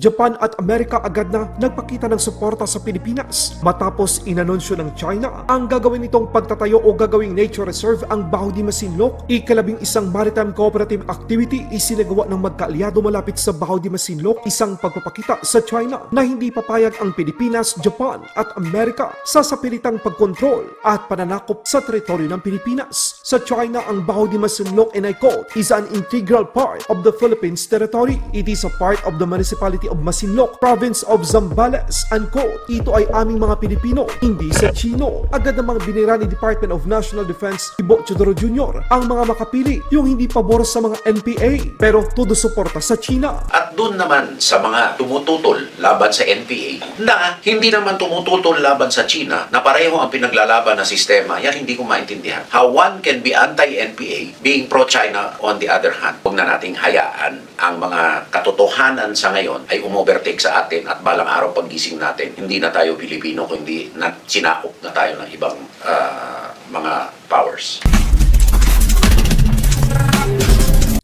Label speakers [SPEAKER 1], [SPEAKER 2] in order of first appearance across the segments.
[SPEAKER 1] Japan at Amerika agad na nagpakita ng suporta sa Pilipinas matapos inanunsyo ng China ang gagawin nitong pagtatayo o gagawing nature reserve ang Baho di Masinloc. Ikalabing isang maritime cooperative activity isinagawa ng magkaalyado malapit sa Baho di Masinloc, isang pagpapakita sa China na hindi papayag ang Pilipinas, Japan at Amerika sa sapilitang pagkontrol at pananakop sa teritoryo ng Pilipinas. Sa China, ang Baho di Masinloc, and I quote, is an integral part of the Philippines territory. It is a part of the municipality of Masinloc, province of Zambales, unquote. Ito ay aming mga Pilipino, hindi sa Chino. Agad namang binira ni Department of National Defense Ibo Chodoro Jr. ang mga makapili, yung hindi pabor sa mga NPA, pero todo suporta sa China.
[SPEAKER 2] At doon naman sa mga tumututol laban sa NPA na hindi naman tumututol laban sa China na pareho ang pinaglalaban na sistema, yan hindi ko maintindihan. How one can be anti-NPA being pro-China on the other hand. Huwag na nating hayaan ang mga katotohanan sa ngayon ay umovertake sa atin at balang araw paggising natin, hindi na tayo Pilipino kundi na sinakop na tayo ng ibang ah, mga powers.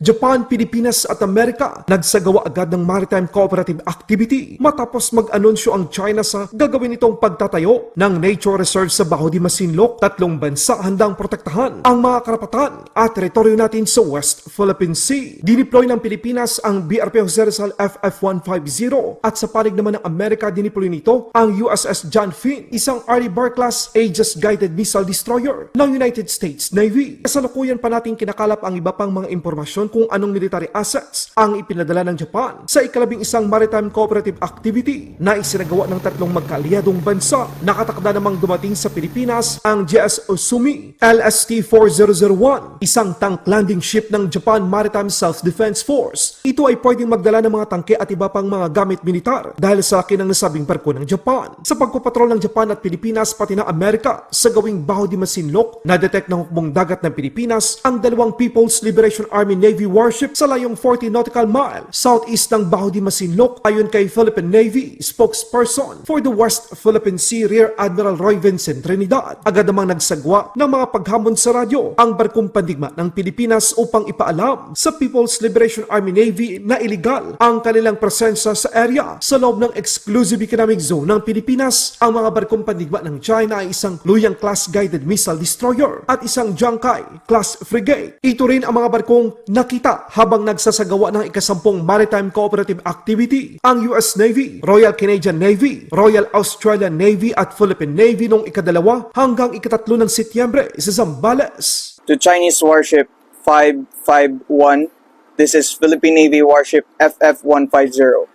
[SPEAKER 1] Japan, Pilipinas at Amerika nagsagawa agad ng maritime cooperative activity matapos mag-anunsyo ang China sa gagawin itong pagtatayo ng nature reserve sa Baho di Masinloc. Tatlong bansa handang protektahan ang mga karapatan at teritoryo natin sa West Philippine Sea. Dineploy ng Pilipinas ang BRP Jose Rizal FF-150 at sa panig naman ng Amerika dineploy nito ang USS John Finn, isang Arleigh Burr-class Aegis guided missile destroyer ng United States Navy. Kasalukuyan pa natin kinakalap ang iba pang mga impormasyon kung anong military assets ang ipinadala ng Japan sa ikalabing isang maritime cooperative activity na isinagawa ng tatlong magkaalyadong bansa. Nakatakda namang dumating sa Pilipinas ang JS Osumi LST-4001, isang tank landing ship ng Japan Maritime Self-Defense Force. Ito ay pwedeng magdala ng mga tangke at iba pang mga gamit militar dahil sa laki ng nasabing barko ng Japan. Sa pagpapatrol ng Japan at Pilipinas pati ng Amerika sa gawing Baho di Masinloc, na-detect ng hukbong dagat ng Pilipinas ang dalawang People's Liberation Army Navy warship sa layong 40 nautical mile southeast ng Baho di Masinloc ayon kay Philippine Navy spokesperson for the West Philippine Sea Rear Admiral Roy Vincent Trinidad. Agad namang nagsagwa ng mga paghamon sa radyo ang barkong pandigma ng Pilipinas upang ipaalam sa People's Liberation Army Navy na iligal ang kanilang presensya sa area sa loob ng Exclusive Economic Zone ng Pilipinas. Ang mga barkong pandigma ng China ay isang Luyang class guided missile destroyer at isang Jiangkai class frigate. Ito rin ang mga barkong nakita habang nagsasagawa ng ikasampung maritime cooperative activity ang US Navy, Royal Canadian Navy, Royal Australian Navy at Philippine Navy noong ikadalawa hanggang ikatatlo ng Setyembre sa Zambales.
[SPEAKER 3] to Chinese warship 551. This is Philippine Navy warship FF150.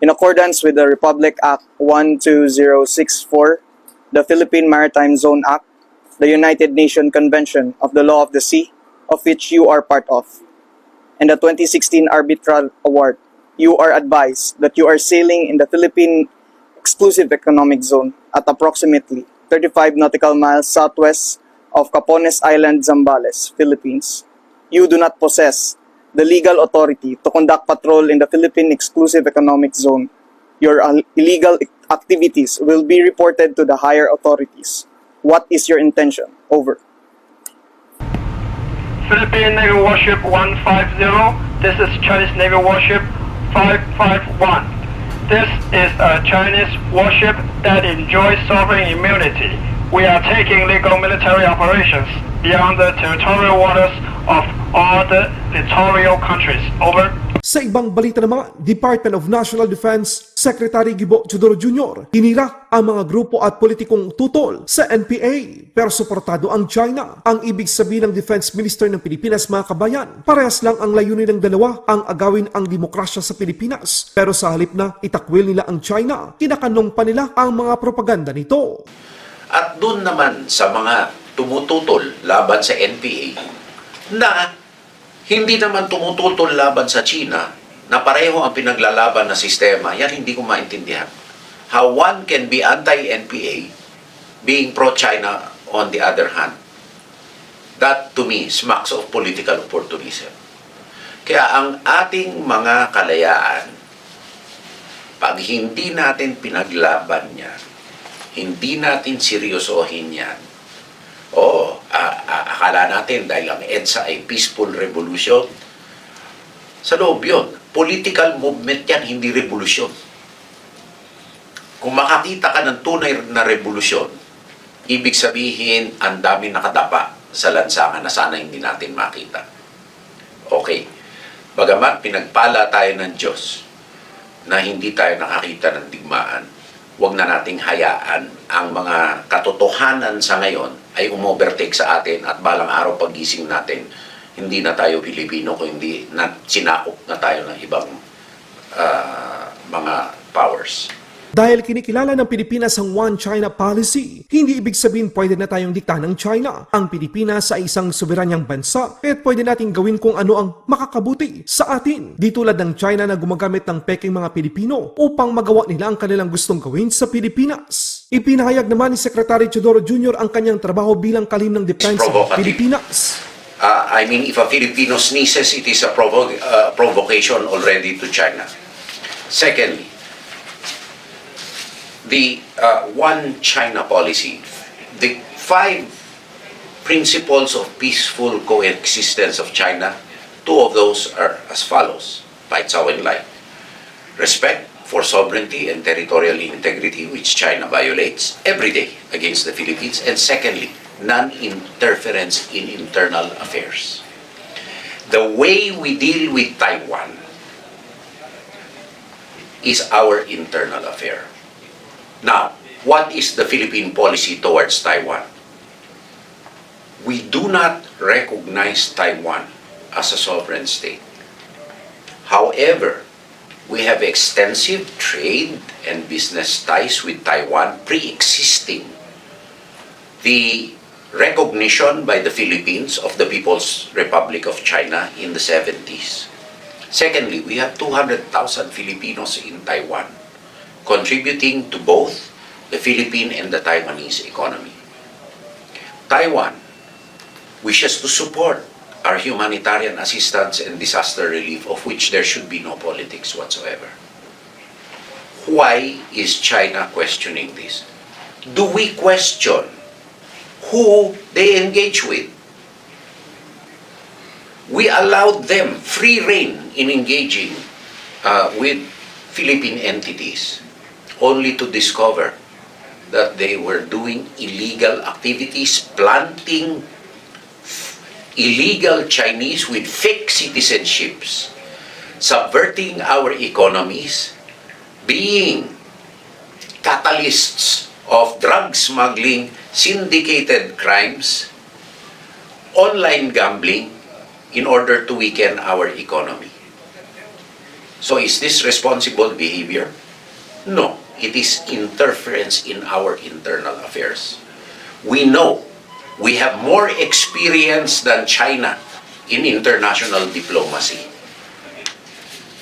[SPEAKER 3] In accordance with the Republic Act 12064, the Philippine Maritime Zone Act, the United Nations Convention of the Law of the Sea, of which you are part of, and the 2016 Arbitral Award, you are advised that you are sailing in the Philippine Exclusive Economic Zone at approximately 35 nautical miles southwest of Capones Island, Zambales, Philippines. You do not possess the legal authority to conduct patrol in the Philippine Exclusive Economic Zone. Your illegal activities will be reported to the higher authorities. What is your intention? Over.
[SPEAKER 4] Philippine Navy Warship 150. This is Chinese Navy Warship 551. This is a Chinese warship that enjoys sovereign immunity. We are taking legal military operations beyond the territorial waters of all the littoral countries. Over.
[SPEAKER 1] Sa ibang balita naman, Department of National Defense Secretary Gibo Chodoro Jr. hinira ang mga grupo at politikong tutol sa NPA pero suportado ang China. Ang ibig sabihin ng Defense Minister ng Pilipinas mga kabayan, parehas lang ang layunin ng dalawa ang agawin ang demokrasya sa Pilipinas. Pero sa halip na itakwil nila ang China, kinakanong pa nila ang mga propaganda nito.
[SPEAKER 2] At doon naman sa mga tumututol laban sa NPA na hindi naman tumututol laban sa China na pareho ang pinaglalaban na sistema, yan hindi ko maintindihan. How one can be anti-NPA being pro-China on the other hand. That to me smacks of political opportunism. Kaya ang ating mga kalayaan, pag hindi natin pinaglaban yan, hindi natin seryosohin yan, akala natin dahil ang EDSA ay peaceful revolution, sa loob yun. Political movement yan, hindi revolusyon. Kung makakita ka ng tunay na revolusyon, ibig sabihin, ang dami nakadapa sa lansangan na sana hindi natin makita. Okay. Bagamat pinagpala tayo ng Diyos na hindi tayo nakakita ng digmaan, huwag na nating hayaan ang mga katotohanan sa ngayon ay umovertake sa atin at balang araw pagising natin, hindi na tayo Pilipino kung hindi na sinakop na tayo ng ibang ah, mga powers.
[SPEAKER 1] Dahil kinikilala ng Pilipinas ang One China policy, hindi ibig sabihin pwede na tayong dikta ng China. Ang Pilipinas ay isang soberanyang bansa at pwede nating gawin kung ano ang makakabuti sa atin. Di tulad ng China na gumagamit ng peking mga Pilipino upang magawa nila ang kanilang gustong gawin sa Pilipinas. Ipinahayag naman ni Secretary Chodoro Jr. ang kanyang trabaho bilang kalim ng depensa ng. Pilipinas.
[SPEAKER 2] Uh, I mean, if a Filipino sneezes, it is a provo- uh, provocation already to China. Secondly, the uh, One China policy, the five principles of peaceful coexistence of China, two of those are as follows, Pai Cao and Lai. Respect for sovereignty and territorial integrity, which China violates every day against the Philippines. And secondly, non-interference in internal affairs. The way we deal with Taiwan is our internal affair. Now, what is the Philippine policy towards Taiwan? We do not recognize Taiwan as a sovereign state. However, we have extensive trade and business ties with Taiwan pre-existing the recognition by the Philippines of the People's Republic of China in the 70s. Secondly, we have 200,000 Filipinos in Taiwan, contributing to both the Philippine and the Taiwanese economy. Taiwan wishes to support our humanitarian assistance and disaster relief, of which there should be no politics whatsoever. Why is China questioning this? Do we question who they engage with? We allowed them free rein in engaging uh, with Philippine entities, only to discover that they were doing illegal activities, planting illegal Chinese with fake citizenships, subverting our economies, being catalysts of drug smuggling, syndicated crimes, online gambling in order to weaken our economy. So is this responsible behavior? No, it is interference in our internal affairs. We know we have more experience than China in international diplomacy.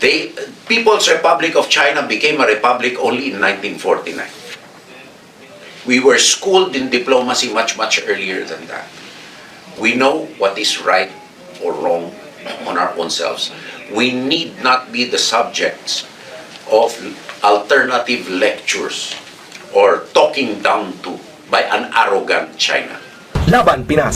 [SPEAKER 2] They, People's Republic of China became a republic only in 1949. We were schooled in diplomacy much, much earlier than that. We know what is right or wrong on our own selves. We need not be the subjects of alternative lectures or talking down to by an arrogant China.
[SPEAKER 5] Laban Pinas.